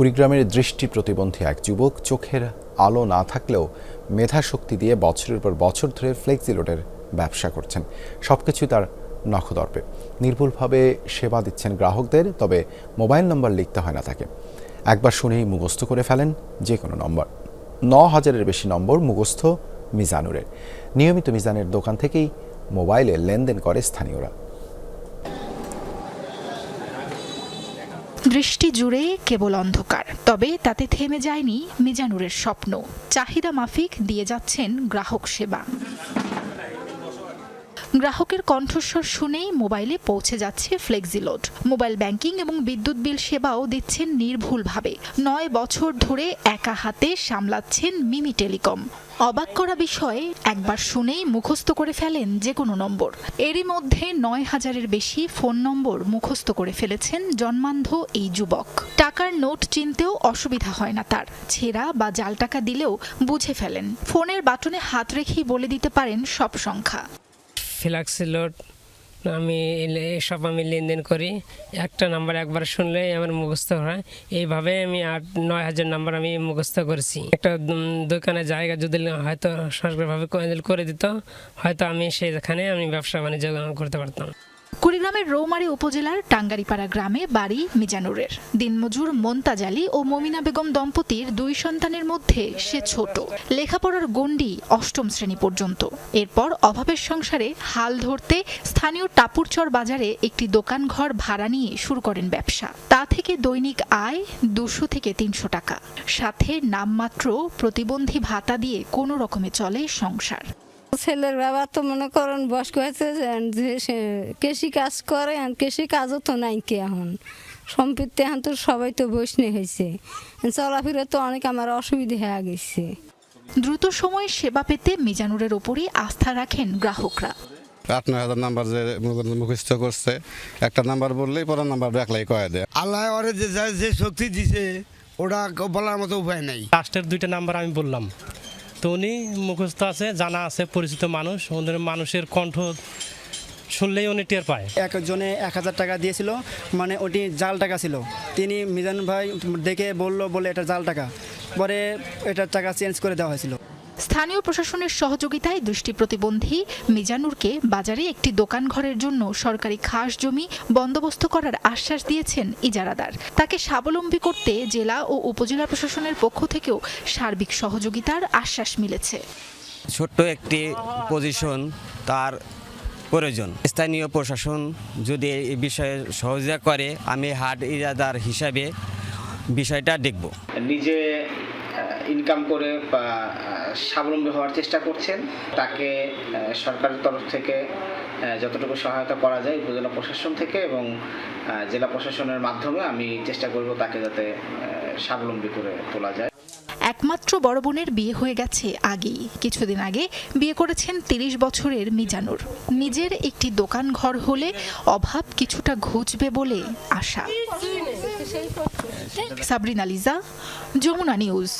কুড়িগ্রামের দৃষ্টি প্রতিবন্ধী এক যুবক চোখের আলো না থাকলেও মেধা শক্তি দিয়ে বছরের পর বছর ধরে ফ্লেক্সি লোডের ব্যবসা করছেন। সবকিছু তার নখদর্পে। নির্ভুলভাবে সেবা দিচ্ছেন গ্রাহকদের, তবে মোবাইল নম্বর লিখতে হয় না তাকে। একবার শুনেই মুখস্থ করে ফেলেন যে কোনো নম্বর। ন হাজারের বেশি নম্বর মুখস্থ মিজানুরের। নিয়মিত মিজানের দোকান থেকেই মোবাইলে লেনদেন করে স্থানীয়রা। দৃষ্টি জুড়ে কেবল অন্ধকার, তবে তাতে থেমে যায়নি মিজানুরের স্বপ্ন। চাহিদা মাফিক দিয়ে যাচ্ছেন গ্রাহক সেবা। গ্রাহকের কণ্ঠস্বর শুনেই মোবাইলে পৌঁছে যাচ্ছে ফ্লেক্সিলোড। মোবাইল ব্যাংকিং এবং বিদ্যুৎ বিল সেবাও দিচ্ছেন নির্ভুলভাবে। নয় বছর ধরে একা হাতে সামলাচ্ছেন মিমি টেলিকম। অবাক করা বিষয়ে, একবার শুনেই মুখস্থ করে ফেলেন যে কোনো নম্বর। এরই মধ্যে নয় হাজারের বেশি ফোন নম্বর মুখস্থ করে ফেলেছেন জন্মান্ধ এই যুবক। টাকার নোট চিনতেও অসুবিধা হয় না তার। ছেঁড়া বা জাল টাকা দিলেও বুঝে ফেলেন। ফোনের বাটনে হাত রেখেই বলে দিতে পারেন সব সংখ্যা। ফ্লাক্সিলোড আমি এসব আমি লেনদেন করি। একটা নাম্বার একবার শুনলে আমার মুখস্থ হয়। এইভাবে আমি আট, নয় হাজার নাম্বার আমি মুখস্থ করেছি। একটা দোকানে জায়গা যদি হয়তো সরকারিভাবে করে- করে দিত, হয়তো আমি সেখানে আমি ব্যবসা বাণিজ্য করতে পারতাম। কুড়িগ্রামের রৌমারী উপজেলার টাঙ্গারিপাড়া গ্রামে বাড়ি মিজানুরের। দিনমজুর মন্তাজ আলী ও মমিনা বেগম দম্পতির দুই সন্তানের মধ্যে সে ছোট। লেখাপড়ার গণ্ডি অষ্টম শ্রেণি পর্যন্ত। এরপর অভাবের সংসারে হাল ধরতে স্থানীয় টাপুরচর বাজারে একটি দোকান ঘর ভাড়া নিয়ে শুরু করেন ব্যবসা। তা থেকে দৈনিক আয় দুশো থেকে তিনশো টাকা। সাথে নামমাত্র প্রতিবন্ধী ভাতা দিয়ে কোনো রকমে চলে সংসার। ছেলের বাবা তো মনে করেন বয়স্ক হয়েছে যে সে কৃষি কাজ করে আর কৃষি কাজও তো নাই কি এখন। সম্পত্তি এখন তো সবাই তো বৈষ্ণে হয়েছে। চলাফেরা তো অনেক আমার অসুবিধা হয়ে গেছে। দ্রুত সময়ে সেবা পেতে মিজানুরের ওপরই আস্থা রাখেন গ্রাহকরা। আট নয় হাজার নাম্বার যে মুখস্থ করছে একটা নাম্বার বললেই পরের নাম্বার ব্যাকলাই কয়ে দেয়। আল্লাহ ওরে যে যে শক্তি দিছে ওটা বলার মতো উপায় নাই। লাস্টের দুইটা নাম্বার আমি বললাম। তো উনি মুখস্থ আছে, জানা আছে, পরিচিত মানুষ। ওদের মানুষের কণ্ঠ শুনলেই উনি টের পায়। একজনে এক হাজার টাকা দিয়েছিল মানে ওটি জাল টাকা ছিল। তিনি মিজান ভাই দেখে বলল বলে এটা জাল টাকা। পরে এটার টাকা চেঞ্জ করে দেওয়া হয়েছিল। স্থানীয় প্রশাসনের সহযোগিতায় দৃষ্টি প্রতিবন্ধী মিজানুরকে বাজারে একটি দোকান ঘরের জন্য সরকারি খাস জমি বন্দোবস্ত করার আশ্বাস দিয়েছেন ইজারাদার। তাকে স্বাবলম্বী করতে জেলা ও উপজেলা প্রশাসনের পক্ষ থেকেও সার্বিক সহযোগিতার আশ্বাস মিলেছে। ছোট্ট একটি পজিশন তার প্রয়োজন। স্থানীয় প্রশাসন যদি এই বিষয়ে সহযোগিতা করে আমি হাট ইরাদার হিসাবে বিষয়টা দেখব। নিজে ইনকাম করে বা স্বাবলম্বী হওয়ার চেষ্টা করছেন। তাকে সরকারের তরফ থেকে যতটুকু সহায়তা করা যায় উপজেলা প্রশাসন থেকে এবং জেলা প্রশাসনের মাধ্যমে আমি চেষ্টা করব তাকে যাতে স্বাবলম্বী করে তোলা যায়। একমাত্র বড় বোনের বিয়ে হয়ে গেছে আগেই। কিছুদিন আগে বিয়ে করেছেন তিরিশ বছরের মিজানুর। নিজের একটি দোকান ঘর হলে অভাব কিছুটা ঘুচবে বলে আশা। সাবরিনা লিজা, যমুনা নিউজ।